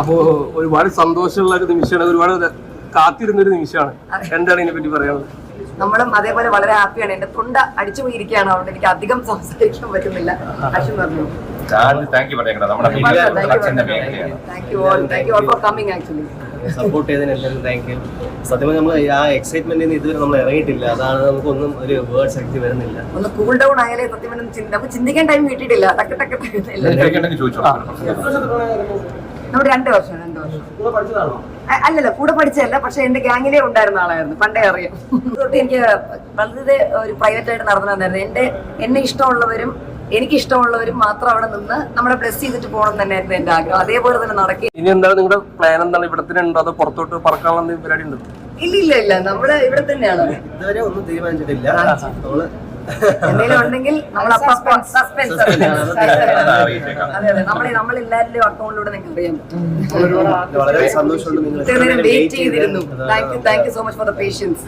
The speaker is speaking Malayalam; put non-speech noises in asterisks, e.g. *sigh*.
അപ്പോ ഒരുപാട് സന്തോഷമുള്ള ഒരു നിമിഷമാണ്. ഒരുപാട് കാത്തിരുന്ന ഒരു നിമിഷമാണ് എന്താണ് ഇതിനെ പറ്റി പറയാനുള്ളത്? നമ്മളും അതേപോലെ വളരെ ഹാപ്പിയാണ്. എന്റെ തൊണ്ട അടിച്ചു പോയിരിക്കുകയാണ്. അതുകൊണ്ട് എനിക്ക് അധികം സംസാരിക്കാൻ പറ്റുന്നില്ല. പറഞ്ഞു. Thank you thank you all for coming actually support ചെയ്തതിന് എല്ലാവരും താങ്ക് യു സത്യം നമ്മൾ ആ എക്സൈറ്റ്മെന്റ് ഇതുവരെ നമ്മൾ ഇറങ്ങിയിട്ടില്ല. അതാണ് നമുക്കൊന്നും ഒരു വേർഡ് ശക്തി വരുന്നില്ല ഒന്ന് കൂൾ ഡൗൺ ആയാലേ സത്യം നമുക്ക് ചിന്തിക്കാൻ ടൈം കിട്ടിയിട്ടില്ല. തക്ക തക്ക നമ്മൾ രണ്ട് വർഷം രണ്ട് വർഷം. അല്ലല്ല കൂടെ പഠിച്ചതല്ല. പക്ഷെ എന്റെ ഗ്യാങ്ങിലെ ഉണ്ടായിരുന്ന ആളായിരുന്നു. പണ്ടേ അറിയാം. *laughs* തൊട്ട് എനിക്ക് വളരെ ഒരു പ്രൈവറ്റ് ആയിട്ട് നടന്നു വന്നായിരുന്നു. എന്റെ എന്നെ ഇഷ്ടമുള്ളവരും എനിക്ക് ഇഷ്ടമുള്ളവരും മാത്രം അവിടെ നിന്ന് നമ്മളെ ബ്ലസ് ചെയ്തിട്ട് പോകണം തന്നെയായിരുന്നു എന്റെ ആഗ്രഹം. അതേപോലെ തന്നെ നടക്കും. ഇനി എന്താണ് നിങ്ങളുടെ പ്ലാൻ എന്താണ് ഇവിടെ തന്നെ ഉണ്ടോ അതോ പുറത്തോട്ട് പറക്കാനുള്ള പരിപാടി ഉണ്ടോ? ഇല്ല ഇല്ല ഇല്ല. നമ്മൾ ഇവിടെ തന്നെയാണ്. ഇതുവരെ ഒന്നും തീരുമാനിച്ചിട്ടില്ല. നമ്മൾ എന്തെങ്കിലും ഉണ്ടെങ്കിൽ നമ്മൾ സസ്പെൻസ് അറിയിച്ചേക്കാം. അതെ അതെ. നമ്മൾ നമ്മളെല്ലാവരുടെയും അക്കൗണ്ടിലൂടെ നിങ്ങൾക്ക് അറിയാം വളരെ സന്തോഷമുണ്ട് നിങ്ങൾ ഇത്രയും വെയിറ്റ് ചെയ്തിരുന്നു. Thank you thank you so much for the patience